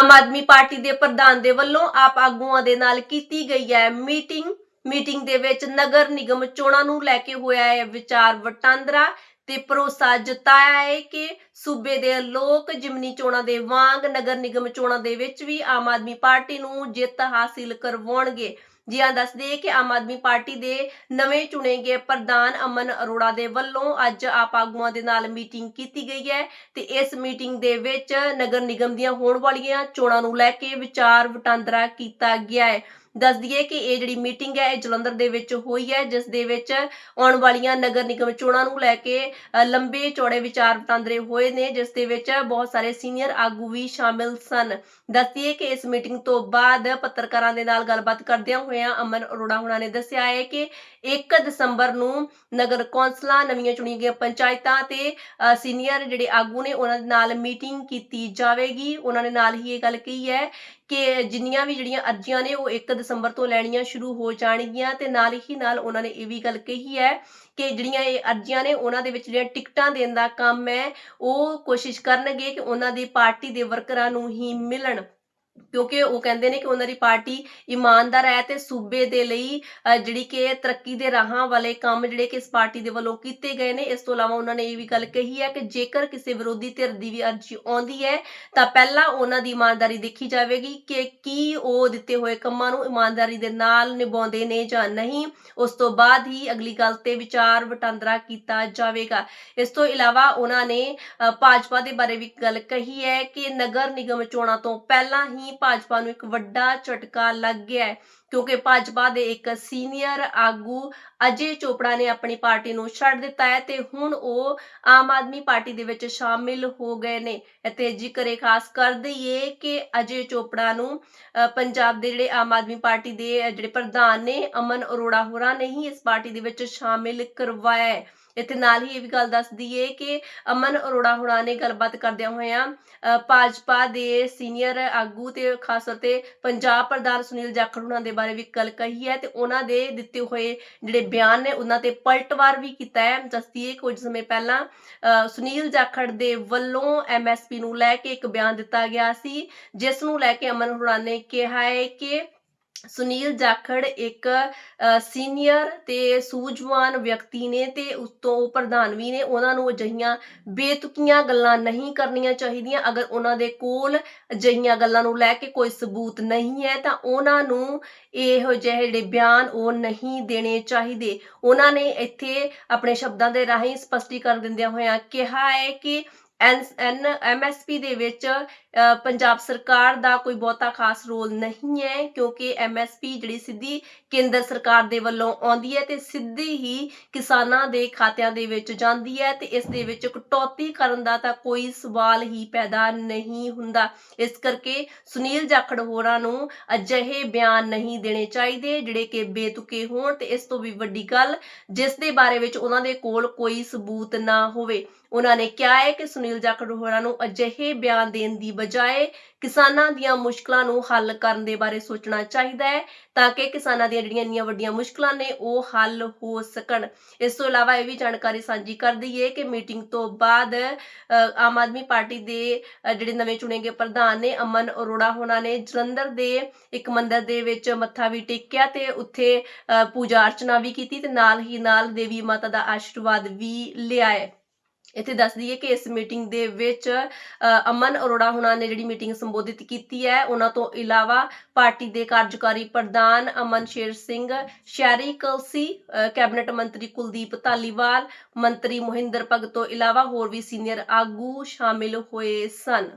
Aam Aadmi party ਦੇ ਪ੍ਰਧਾਨ ਦੇ ਵੱਲੋਂ ਆਪ ਆਗੂਆਂ ਦੇ ਨਾਲ ਕੀਤੀ ਗਈ ਹੈ ਮੀਟਿੰਗ। ਮੀਟਿੰਗ ਦੇ ਵਿੱਚ ਨਗਰ ਨਿਗਮ ਚੋਣਾਂ ਨੂੰ ਲੈ ਕੇ ਹੋਇਆ ਹੈ ਵਿਚਾਰ ਵਟਾਂਦਰਾ ਤੇ ਭਰੋਸਾ ਜਤਾਇਆ ਹੈ ਕਿ ਸੂਬੇ ਦੇ ਲੋਕ ਜਿਮਨੀ ਚੋਣਾਂ ਦੇ ਵਾਂਗ ਨਗਰ ਨਿਗਮ ਚੋਣਾਂ ਦੇ ਵਿੱਚ ਵੀ ਆਮ ਆਦਮੀ ਪਾਰਟੀ ਨੂੰ ਜਿੱਤ ਹਾਸਿਲ ਕਰਵਾਉਣਗੇ। ਜੀ ਹਾਂ ਦੱਸ ਦਈਏ ਕਿ ਆਮ ਆਦਮੀ ਪਾਰਟੀ ਦੇ ਨਵੇਂ ਚੁਣੇ ਗਏ ਪ੍ਰਧਾਨ ਅਮਨ ਅਰੋੜਾ ਦੇ ਵੱਲੋਂ ਅੱਜ ਆਪ ਆਗੂਆਂ ਦੇ ਨਾਲ ਮੀਟਿੰਗ ਕੀਤੀ ਗਈ ਹੈ ਤੇ ਇਸ ਮੀਟਿੰਗ ਦੇ ਵਿੱਚ ਨਗਰ ਨਿਗਮ ਦੀਆਂ ਹੋਣ ਵਾਲੀਆਂ ਚੋਣਾਂ ਨੂੰ ਲੈ ਕੇ ਵਿਚਾਰ ਵਟਾਂਦਰਾ ਕੀਤਾ ਗਿਆ ਹੈ। ਦੱਸ ਦਈਏ ਕਿ ਇਹ ਜਿਹੜੀ ਮੀਟਿੰਗ ਹੈ, ਇਹ ਜਲੰਧਰ ਦੇ ਵਿੱਚ ਹੋਈ ਹੈ, ਜਿਸ ਦੇ ਵਿੱਚ ਆਉਣ ਵਾਲੀਆਂ ਨਗਰ ਨਿਗਮ ਚੋਣਾਂ ਨੂੰ ਲੈ ਕੇ ਲੰਬੇ ਚੌੜੇ ਵਿਚਾਰ ਵਟਾਂਦਰੇ ਹੋਏ ਨੇ, ਜਿਸ ਦੇ ਵਿੱਚ ਬਹੁਤ ਸਾਰੇ ਸੀਨੀਅਰ ਆਗੂ ਵੀ ਸ਼ਾਮਿਲ ਸਨ। ਦੱਸਦੀਏ ਕਿ ਇਸ ਮੀਟਿੰਗ ਤੋਂ ਬਾਅਦ ਪੱਤਰਕਾਰਾਂ ਦੇ ਨਾਲ ਗੱਲਬਾਤ ਕਰਦਿਆਂ ਹੋਇਆਂ ਅਮਨ ਅਰੋੜਾ ਹੁਣਾਂ ਨੇ ਦੱਸਿਆ ਹੈ ਕਿ 1 ਦਸੰਬਰ ਨੂੰ ਨਗਰ ਕੌਂਸਲਾਂ, ਨਵੀਆਂ ਚੁਣੀਆਂ ਗਈਆਂ ਪੰਚਾਇਤਾਂ ਤੇ ਸੀਨੀਅਰ ਜਿਹੜੇ ਆਗੂ ਨੇ, ਉਹਨਾਂ ਦੇ ਨਾਲ ਮੀਟਿੰਗ ਕੀਤੀ ਜਾਵੇਗੀ। ਉਹਨਾਂ ਨੇ ਨਾਲ ਹੀ ਇਹ ਗੱਲ ਕਹੀ ਹੈ ਕਿ ਜਿੰਨੀਆਂ ਵੀ ਜਿਹੜੀਆਂ ਅਰਜ਼ੀਆਂ ਨੇ, ਉਹ 1 ਦਸੰਬਰ ਤੋਂ ਲੈਣੀਆਂ ਸ਼ੁਰੂ ਹੋ ਜਾਣਗੀਆਂ ਤੇ ਨਾਲ ਹੀ ਨਾਲ ਉਹਨਾਂ ਨੇ ਇਹ ਵੀ ਗੱਲ ਕਹੀ ਹੈ ਕਿ ਜਿਹੜੀਆਂ ਇਹ ਅਰਜ਼ੀਆਂ ਨੇ ਉਹਨਾਂ ਦੇ ਵਿੱਚ ਜਿਹੜੀਆਂ ਟਿਕਟਾਂ ਦੇਣ ਦਾ ਕੰਮ ਹੈ, ਉਹ ਕੋਸ਼ਿਸ਼ ਕਰਨਗੇ ਕਿ ਉਹਨਾਂ ਦੀ ਪਾਰਟੀ ਦੇ ਵਰਕਰਾਂ ਨੂੰ ਹੀ ਮਿਲਣ। ਕਿਉਂਕਿ ਉਹ ਕਹਿੰਦੇ ਨੇ ਕਿ ਉਹਨਾਂ ਦੀ ਪਾਰਟੀ ਇਮਾਨਦਾਰ ਹੈ ਤੇ ਸੂਬੇ ਦੇ ਲਈ ਜਿਹੜੀ ਕਿ ਤਰੱਕੀ ਦੇ ਰਾਹਾਂ ਵਾਲੇ ਕੰਮ ਜਿਹੜੇ ਕਿ ਇਸ ਪਾਰਟੀ ਦੇ ਵੱਲੋਂ ਕੀਤੇ ਗਏ ਨੇ, ਇਸ ਤੋਂ ਇਲਾਵਾ ਉਹਨਾਂ ਨੇ ਇਹ ਵੀ ਗੱਲ ਕਹੀ ਹੈ ਕਿ ਜੇਕਰ ਕਿਸੇ ਵਿਰੋਧੀ ਧਿਰ ਦੀ ਵੀ ਅਰਜ਼ੀ ਆਉਂਦੀ ਹੈ, ਤਾਂ ਪਹਿਲਾਂ ਉਹਨਾਂ ਦੀ ਇਮਾਨਦਾਰੀ ਦੇਖੀ ਜਾਵੇਗੀ ਕਿ ਕੀ ਉਹ ਦਿੱਤੇ ਹੋਏ ਕੰਮਾਂ ਨੂੰ ਇਮਾਨਦਾਰੀ ਦੇ ਨਾਲ ਨਿਭਾਉਂਦੇ ਨੇ ਜਾਂ ਨਹੀਂ। ਉਸ ਤੋਂ ਬਾਅਦ ਹੀ ਅਗਲੀ ਗੱਲ ਤੇ ਵਿਚਾਰ ਵਟਾਂਦਰਾ ਕੀਤਾ ਜਾਵੇਗਾ। ਇਸ ਤੋਂ ਇਲਾਵਾ ਉਹਨਾਂ ਨੇ ਭਾਜਪਾ ਦੇ ਬਾਰੇ ਵੀ ਗੱਲ ਕਹੀ ਹੈ ਕਿ ਨਗਰ ਨਿਗਮ ਚੋਣਾਂ ਤੋਂ ਪਹਿਲਾਂ ਹੀ ਭਾਜਪਾ ਨੂੰ ਇੱਕ ਵੱਡਾ ਝਟਕਾ ਲੱਗ ਗਿਆ ਹੈ, ਕਿਉਂਕਿ ਭਾਜਪਾ ਦੇ ਇੱਕ ਸੀਨੀਅਰ ਆਗੂ ਅਜੇ ਚੋਪੜਾ ਨੇ ਆਪਣੀ ਪਾਰਟੀ ਨੂੰ ਛੱਡ ਦਿੱਤਾ ਹੈ ਤੇ ਹੁਣ ਉਹ ਆਮ ਆਦਮੀ ਪਾਰਟੀ ਦੇ ਵਿੱਚ ਸ਼ਾਮਿਲ ਹੋ ਗਏ ਨੇ। ਅਤੇ ਜ਼ਿਕਰ ਖਾਸ ਕਰ ਦਈਏ ਕਿ ਅਜੇ ਚੋਪੜਾ ਨੂੰ ਪੰਜਾਬ ਦੇ ਜਿਹੜੇ ਆਮ ਆਦਮੀ ਪਾਰਟੀ ਦੇ ਜਿਹੜੇ ਪ੍ਰਧਾਨ ਨੇ ਅਮਨ ਅਰੋੜਾ ਹੋਰਾਂ ਨੇ ਹੀ ਇਸ ਪਾਰਟੀ ਦੇ ਵਿੱਚ ਸ਼ਾਮਿਲ ਕਰਵਾਇਆ ਹੈ। ਇੱਥੇ ਨਾਲ ਹੀ ਇਹ ਵੀ ਗੱਲ ਦੱਸ ਦਈਏ ਕਿ ਅਮਨ ਅਰੋੜਾ ਹੋਰਾਂ ਨੇ ਗੱਲਬਾਤ ਕਰਦਿਆਂ ਹੋਇਆਂ ਭਾਜਪਾ ਦੇ ਸੀਨੀਅਰ ਆਗੂ ਤੇ ਖਾਸ ਤੌਰ ਤੇ ਪੰਜਾਬ ਪ੍ਰਧਾਨ ਸੁਨੀਲ ਜਾਖੜ ਹੋਰਾਂ ਦੇ ਬਾਰੇ ਵੀ ਗੱਲ ਕਹੀ ਹੈ ਤੇ ਉਹਨਾਂ ਦੇ ਦਿੱਤੇ ਹੋਏ ਜਿਹੜੇ ਬਿਆਨ ਨੇ ਉਹਨਾਂ ਤੇ ਪਲਟਵਾਰ ਵੀ ਕੀਤਾ ਹੈ। ਦੱਸਦੀਏ ਕੁਝ ਸਮੇਂ ਪਹਿਲਾਂ ਅ, ਸੁਨੀਲ ਜਾਖੜ ਦੇ ਵੱਲੋਂ ਐਮਐਸਪੀ ਨੂੰ ਲੈ ਕੇ ਇੱਕ ਬਿਆਨ ਦਿੱਤਾ ਗਿਆ ਸੀ ਜਿਸ ਨੂੰ ਲੈ ਕੇ ਅਮਨ ਅਰੋੜਾ ਨੇ ਕਿਹਾ ਹੈ ਕਿ ਸੁਨੀਲ ਜਾਖੜ ਇੱਕ ਸੀਨੀਅਰ ਤੇ ਸੂਝਵਾਨ ਵਿਅਕਤੀ ਨੇ ਤੇ ਉਸ ਤੋਂ ਪ੍ਰਧਾਨ ਵੀ ਨੇ। ਉਹਨਾਂ ਨੂੰ ਅਜਿਹੀਆਂ ਬੇਤੁਕੀਆਂ ਗੱਲਾਂ ਨਹੀਂ ਕਰਨੀਆਂ ਚਾਹੀਦੀਆਂ। ਅਗਰ ਉਹਨਾਂ ਦੇ ਕੋਲ ਅਜਿਹੀਆਂ ਗੱਲਾਂ ਨੂੰ ਲੈ ਕੇ ਕੋਈ ਸਬੂਤ ਨਹੀਂ ਹੈ, ਤਾਂ ਉਹਨਾਂ ਨੂੰ ਇਹੋ ਜਿਹੇ ਜਿਹੜੇ ਬਿਆਨ ਉਹ ਨਹੀਂ ਦੇਣੇ ਚਾਹੀਦੇ। ਉਹਨਾਂ ਨੇ ਇੱਥੇ ਆਪਣੇ ਸ਼ਬਦਾਂ ਦੇ ਰਾਹੀਂ ਸਪਸ਼ਟੀਕਰਨ ਦਿੰਦਿਆਂ ਹੋਇਆਂ ਕਿਹਾ ਹੈ ਕਿ ਐਮਐਸਪੀ ਦੇ ਵਿੱਚ ਪੰਜਾਬ ਸਰਕਾਰ ਦਾ ਕੋਈ ਬਹੁਤਾ ਖਾਸ ਰੋਲ ਨਹੀਂ ਹੈ, ਕਿਉਂਕਿ ਐਮਐਸਪੀ ਜਿਹੜੀ ਸਿੱਧੀ ਕੇਂਦਰ ਸਰਕਾਰ ਦੇ ਵੱਲੋਂ ਆਉਂਦੀ ਹੈ ਤੇ ਸਿੱਧੀ ਹੀ ਕਿਸਾਨਾਂ ਦੇ ਖਾਤਿਆਂ ਦੇ ਵਿੱਚ ਜਾਂਦੀ ਹੈ ਤੇ ਇਸ ਦੇ ਵਿੱਚ ਕਟੌਤੀ ਕਰਨ ਦਾ ਤਾਂ ਕੋਈ ਸਵਾਲ ਹੀ ਪੈਦਾ ਨਹੀਂ ਹੁੰਦਾ। ਇਸ ਕਰਕੇ ਸੁਨੀਲ ਜਾਖੜ ਹੋਰਾਂ ਨੂੰ ਅਜਿਹੇ ਬਿਆਨ ਨਹੀਂ ਦੇਣੇ ਚਾਹੀਦੇ ਜਿਹੜੇ ਕਿ ਬੇਤੁਕੇ ਹੋਣ ਤੇ ਇਸ ਤੋਂ ਵੀ ਵੱਡੀ ਗੱਲ ਜਿਸ ਦੇ ਬਾਰੇ ਵਿੱਚ ਉਹਨਾਂ ਦੇ ਕੋਲ ਕੋਈ ਸਬੂਤ ਨਾ ਹੋਵੇ। ਉਹਨਾਂ ਨੇ ਕਿਹਾ ਹੈ ਕਿ ਸੁਨੀਲ ਜਾਖੜ ਹੋਰਾਂ ਨੂੰ ਅਜਿਹੇ ਬਿਆਨ ਦੇਣ ਦੀ ਬਜਾਏ ਕਿਸਾਨਾਂ ਦੀਆਂ ਮੁਸ਼ਕਲਾਂ ਨੂੰ ਹੱਲ ਕਰਨ ਦੇ ਬਾਰੇ ਸੋਚਣਾ ਚਾਹੀਦਾ ਹੈ ਤਾਂ ਕਿ ਕਿਸਾਨਾਂ ਦੀਆਂ ਜਿਹੜੀਆਂ ਇੰਨੀਆਂ ਵੱਡੀਆਂ ਮੁਸ਼ਕਲਾਂ ਨੇ ਉਹ ਹੱਲ ਹੋ ਸਕਣ। ਇਸ ਤੋਂ ਇਲਾਵਾ ਇਹ ਵੀ ਜਾਣਕਾਰੀ ਸਾਂਝੀ ਕਰ ਦਈਏ ਕਿ ਮੀਟਿੰਗ ਤੋਂ ਬਾਅਦ ਆਮ ਆਦਮੀ ਪਾਰਟੀ ਦੇ ਜਿਹੜੇ ਨਵੇਂ ਚੁਣੇ ਗਏ ਪ੍ਰਧਾਨ ਨੇ ਅਮਨ ਅਰੋੜਾ ਹੋਣਾ ਨੇ ਜਲੰਧਰ ਦੇ ਇੱਕ ਮੰਦਿਰ ਦੇ ਵਿੱਚ ਮੱਥਾ ਵੀ ਟੇਕਿਆ ਤੇ ਉੱਥੇ ਅ, ਪੂਜਾ ਅਰਚਨਾ ਵੀ ਕੀਤੀ ਤੇ ਨਾਲ ਹੀ ਨਾਲ ਦੇਵੀ ਮਾਤਾ ਦਾ ਆਸ਼ੀਰਵਾਦ ਵੀ ਲਿਆ ਹੈ। ਇੱਥੇ ਦੱਸ ਦਈਏ ਕਿ ਇਸ ਮੀਟਿੰਗ ਦੇ ਵਿੱਚ ਅਮਨ ਅਰੋੜਾ ਹੁਣਾਂ ਨੇ ਜਿਹੜੀ ਮੀਟਿੰਗ ਸੰਬੋਧਿਤ ਕੀਤੀ ਹੈ, ਉਹਨਾਂ ਤੋਂ ਇਲਾਵਾ ਪਾਰਟੀ ਦੇ ਕਾਰਜਕਾਰੀ ਪ੍ਰਧਾਨ ਅਮਨ ਸ਼ੇਰ ਸਿੰਘ, ਸ਼ਹਿਰੀ ਕਲਸੀ ਕੈਬਨਿਟ ਮੰਤਰੀ ਕੁਲਦੀਪ ਧਾਲੀਵਾਲ, ਮੰਤਰੀ ਮੋਹਿੰਦਰ ਭਗਤ ਤੋਂ ਇਲਾਵਾ ਹੋਰ ਵੀ ਸੀਨੀਅਰ ਆਗੂ ਸ਼ਾਮਿਲ ਹੋਏ ਸਨ।